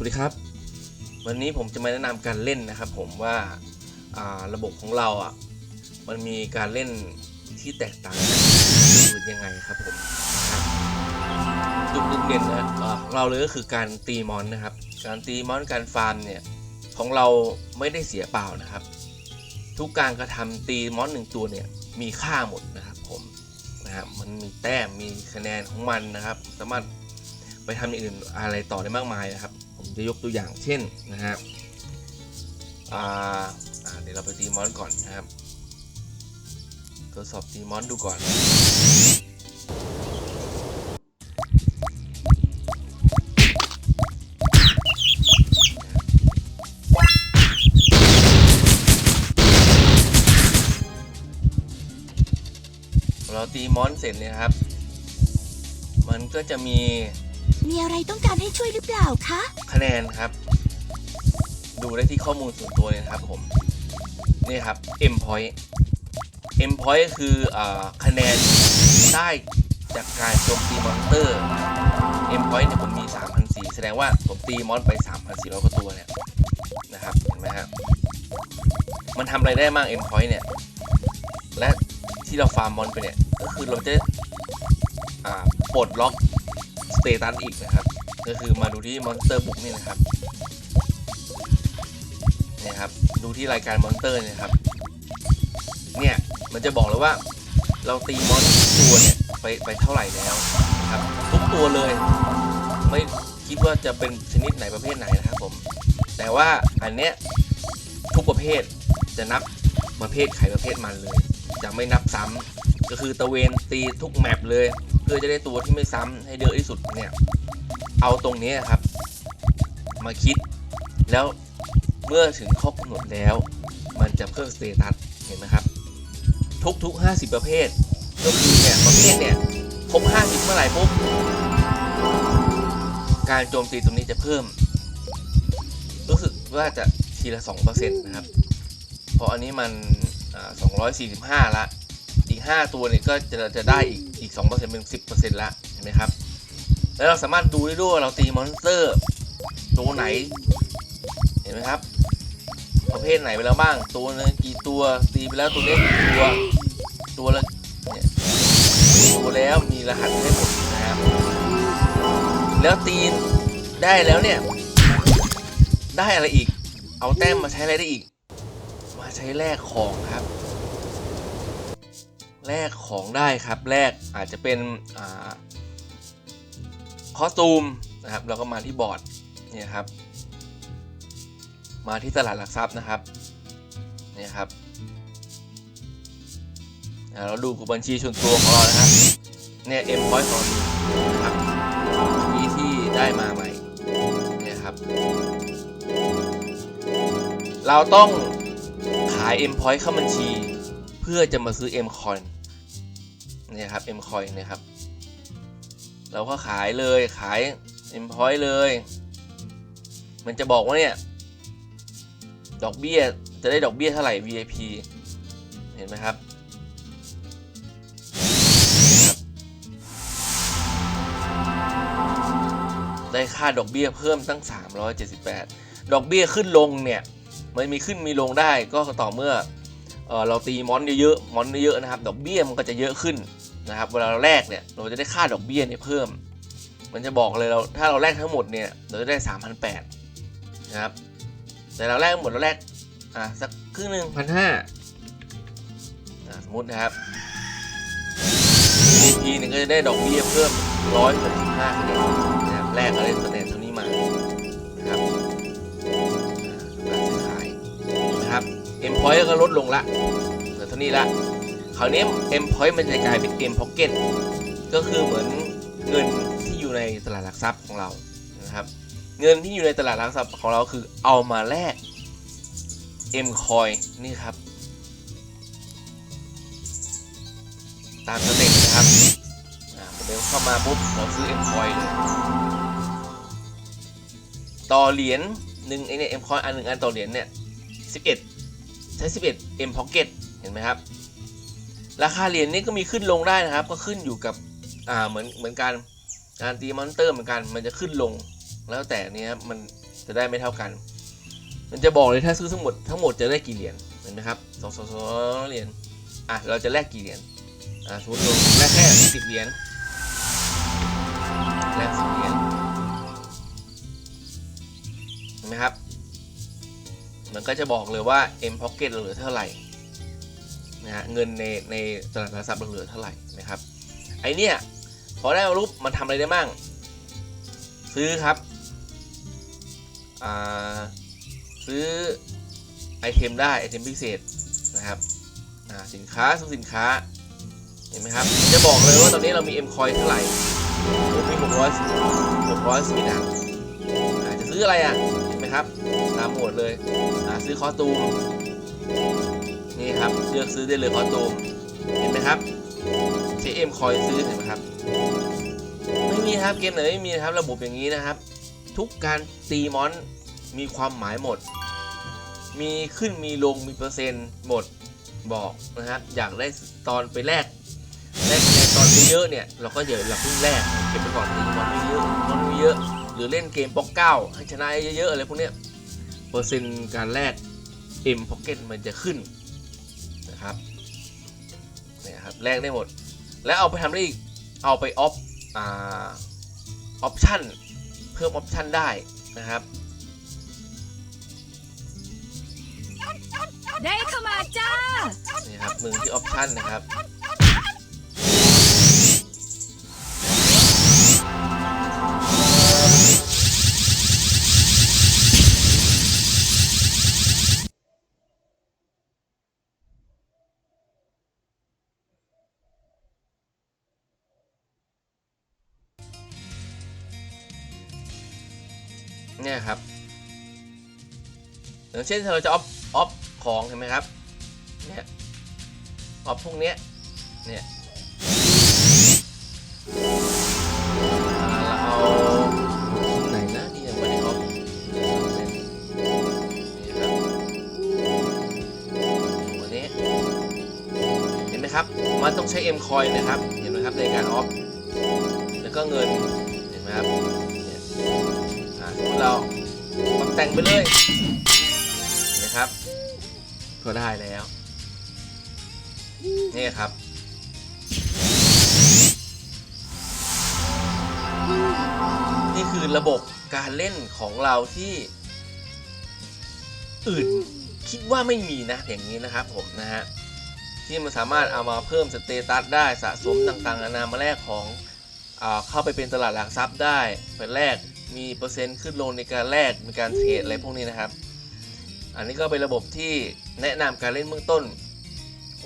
สวัสดีครับ วันนี้ผมจะมาแนะนำการเล่นนะครับผมว่าาระบบของเราอะมันมีการเล่นที่แตกต่างกันอยังไงครับผมจุดเด่นนะของเราเลยก็คือการตีมอนนะครับ การตีมอนการฟาร์มเนี่ยของเราไม่ได้เสียเปล่านะครับ ทุกการกระทำตีมอนหนึ่งตัวเนี่ยมีค่าหมดนะครับผมนะครับมันมีแต้มมีคะแนนของมันนะครับ สามารถไปทำอย่างอื่นอะไรต่อได้มากมายนะครับ จะยกตัวอย่างเช่นนะฮะอ่าอ่าเดี๋ยวเราไปตีมอนก่อนนะครับทดสอบตีมอนดูก่อนเราตีมอนเสร็จเนี่ยครับ มันก็จะมี มีอะไรต้องการให้ช่วยหรือเปล่าคะ คะแนนครับ ดูได้ที่ข้อมูลส่วนตัวเลยนะครับผมนี่ครับ M point M point ก็คืออคะแนนได้จากการโจมตีมอนสเตอร์ M point เนี่ยผมมี 3,400 แสดงว่าผมตีมอนไป 3,400 กว่าตัวเนี่ยนะครับ เห็นไหมครับ มันทำอะไรได้บ้าง M point เนี่ย และที่เราฟาร์มมอนไปเนี่ย ก็คือเราจะปลดล็อก ตตัสอีกนะครับ ก็คือมาดูที่มอนสเตอร์บุ๊กนี่นะครับเนี่ยครับ ดูที่รายการมอนสเตอร์เนี่ยครับ เนี่ยมันจะบอกเลยว่า เราตีมอนทุกตัวเนี่ยไปไปเท่าไหร่แล้วครับทุกตัวเลย ไม่คิดว่าจะเป็นชนิดไหนประเภทไหนนะครับผม แต่ว่าอันเนี้ยทุกประเภทจะนับประเภทไข่ประเภทมันเลย จะไม่นับซ้ำก็คือตะเวนตีทุกแมปเลย พื่อจะได้ตัวที่ไม่ซ้ำให้เยอะที่สุดเนี่ย เอาตรงนี้ครับ มาคิด แล้วเมื่อถึงครบกำหนดแล้ว มันจะเพิ่มสเตตัสเห็นไหมครับ ทุกๆ 50 ประเภทก็คือเนี่ยประเภทเนี่ยครบ50 เมื่อไหร่ปุ๊บการโจมตีตรงนี้จะเพิ่ม รู้สึกว่าจะทีละ 2%นะครับเพราะอันนี้มันอ่า245 ละ ก 5 ตัวเนี่ยก็จะจะได้อีกอีก2%เป็น10%ละเห็นไหมครับ แล้วเราสามารถดูได้ด้วยเราตีมอนสเตอร์ตัวไหน เห็นไหมครับ ประเภทไหนไปแล้วบ้าง ตัวนึงกี่ตัวตีไปแล้วตัวนี้กี่ตัวตัวละเนี่ยตัวแล้วมีรหัสให้หมดนะครับแล้วตีนได้แล้วเนี่ย ได้อะไรอีก เอาแต้มมาใช้อะไรได้อีก มาใช้แลกของครับ แลกของได้ครับแลกอาจจะเป็นอคอสตูมนะครับเราก็มาที่บอร์ดเนี่ยครับ มาที่ตลาดหลักทรัพย์นะครับเนี่ยครับเราดูบัญชีส่วนตัวของเรานะครับเนี่ยเอ็มพอยต์ของนะครับที่ที่ได้มาใหม่เนี่ยครับ เราต้องขาย M point เข้าบัญชี เพื่อจะมาซื้อ M coin เนี่ยครับ M coin นี่ยครับ เราก็ขายเลยขาย M point เลย มันจะบอกว่าเนี่ย ดอกเบี้ยจะได้ดอกเบี้ยเท่าไหร่ VIP เห็นไหมครับครับได้ค่าดอกเบี้ยเพิ่มตั้ง 378 ดอกเบี้ยขึ้นลงเนี่ย มันมีขึ้นมีลงได้ก็ต่อเมื่อ เเราตีมอนเยอะๆมอนเยอะๆนะครับ ดอกเบี้ยมันก็จะเยอะขึ้นนะครับ เวลาเราแลกเนี่ย เราจะได้ค่าดอกเบี้ยเนี่ยเพิ่ม มันจะบอกเลยเราถ้าเราแลกทั้งหมดเนี่ยเราจะได้3,800นะครับ แต่เราแลกหมดเราแลกอะสักครึ่งหนึ่งพันห้าสมมตินะครับ GDP เนี่ยก็จะได้ดอกเบี้ยเพิ่ม165คะแนนนะครับแลกอะไรคะแนนเท่ นะครับ M point ก็ลดลงละเหลือเท่านี้ละคราวนี้ M point มันจะกลายเป็น M pocket ก็ตก็คือเหมือนเงินที่อยู่ในตลาดหลักทรัพย์ของเรานะครับ เงินที่อยู่ในตลาดหลักทรัพย์ของเราคือเอามาแลก M coin นี่ครับ ตามสเต็ปนะครับอ่าโมเดลเข้ามาปุ๊บเราซื้อ M coin เลยต่อเหรียญหนึ่งไอเนี่ย M coin อันหนึ่งอันต่อเหรียญเนี่ย11 ใช้ 11 M pocket เห็นไหมครับ ราคาเหรียญนี้ก็มีขึ้นลงได้นะครับ ก็ขึ้นอยู่กับอ่าเหมือนเหมือนการการตีมอนเตอร์เหมือนกันมันจะขึ้นลง แล้วแต่เนี้ยมันจะได้ไม่เท่ากัน มันจะบอกเลยถ้าซื้อทั้งหมดทั้งหมดจะได้กี่เหรียญเห็นไหมครับสองสองสองเหรียญอะเราจะแลกกี่เหรียญอะสมมติเราแลกแค่สิบเหรียญแลกสิบเหรียญ ก็จะบอกเลยว่า M Pocket เราเหลือเท่าไหร่นะฮะเงินในในตลาดหลักทรัพย์เราเหลือเท่าไหร่นะครับไอเนี้ยพอได้มาปุ๊บมันทำอะไรได้บ้าง ซื้อครับอ่าซื้อไอเทมได้ไอเทมพิเศษนะครับสินค้าซื้อสินค้าเห็นไหมครับ จะบอกเลยว่าตอนนี้เรามี M coin เท่าไหร่ผมมี600 600สี่อันอ่าจะซื้ออะไรอะเห็นไหมครับามหมวดเลยอ่าซื้อคอตูมนี่ครับเลือกซื้อได้เลยคอตูมเห็นไหมครับ JM coin ซื้อเห็นไหมครับ ไม่มีครับเกมไหนไม่มีนะครับระบบอย่างนี้นะครับ ทุกการตีมอนมีความหมายหมด มีขึ้นมีลงมีเปอร์เซ็นต์หมดบอกนะครับอยากได้ตอนไปแลกแลกในตอนเยอะเนี่ยเราก็อย่าอย่าเพิ่งแลกเก็บไปก่อนตีมอนไม่เยอะมอนไม่เยอะหรือเล่นเกมป๊อกเก้าให้ชนะเยอะๆอะไรพวกเนี้ย เปอร์เซ็นต์การแลก M Pocket มันจะขึ้นนะครับเนี่ยครับแลกได้หมด แล้วเอาไปทำได้อีกเอาไปออฟอ่าออปชันเพิ่มออปชันได้นะครับได้เข้ามาจ้านี่ครับมือที่ออปชันนะครับ เนี่ยครับอย่างเช่นเราจะออฟออฟของเห็นไหมครับเนี่ยออฟพวกเนี้ยเนี่ยเราเอาไหนนะที่ยังไม่ได้ออฟนี่ครับหัวนี้เห็นไหมครับมันต้องใช้ M coin นะครับ เห็นไหมครับในการออฟแล้วก็เงินเห็นไหมครับ แต่งไปเลยนไหมครับก็ได้แล้วนี่ครับนี่คือระบบการเล่นของเราที่อื่นคิดว่าไม่มีนะอย่างนี้นะครับผมนะฮะที่มันสามารถเอามาเพิ่มสเตตัสได้สะสมต่างๆนานามาแลกของอาเข้าไปเป็นตลาดหลักทรัพย์ได้เป็นแลก มีเปอร์เซ็นต์ขึ้นลงในการแลกมีการเทรดอะไรพวกนี้นะครับ อันนี้ก็เป็นระบบที่แนะนำการเล่นเบื้องต้น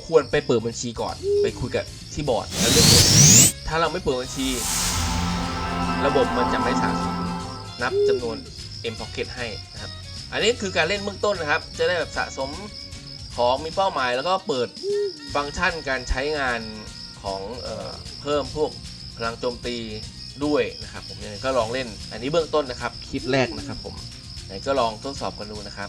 ควรไปเปิดบัญชีก่อน ไปคุยกับที่บอร์ดแล้วเลือกถ้าเราไม่เปิดบัญชี ระบบมันจะไม่สามารถนับจำนวน M Pocket ให้นะครับ อันนี้คือการเล่นเบื้องต้นนะครับ จะได้แบบสะสมของมีเป้าหมายแล้วก็เปิดฟังก์ชันการใช้งานของเออเพิ่มพวกพลังโจมตี ด้วยนะครับผมยังไงก็ลองเล่นอันนี้เบื้องต้นนะครับคลิปแรกนะครับผมไหนก็ลองทดสอบกันดูนะครับ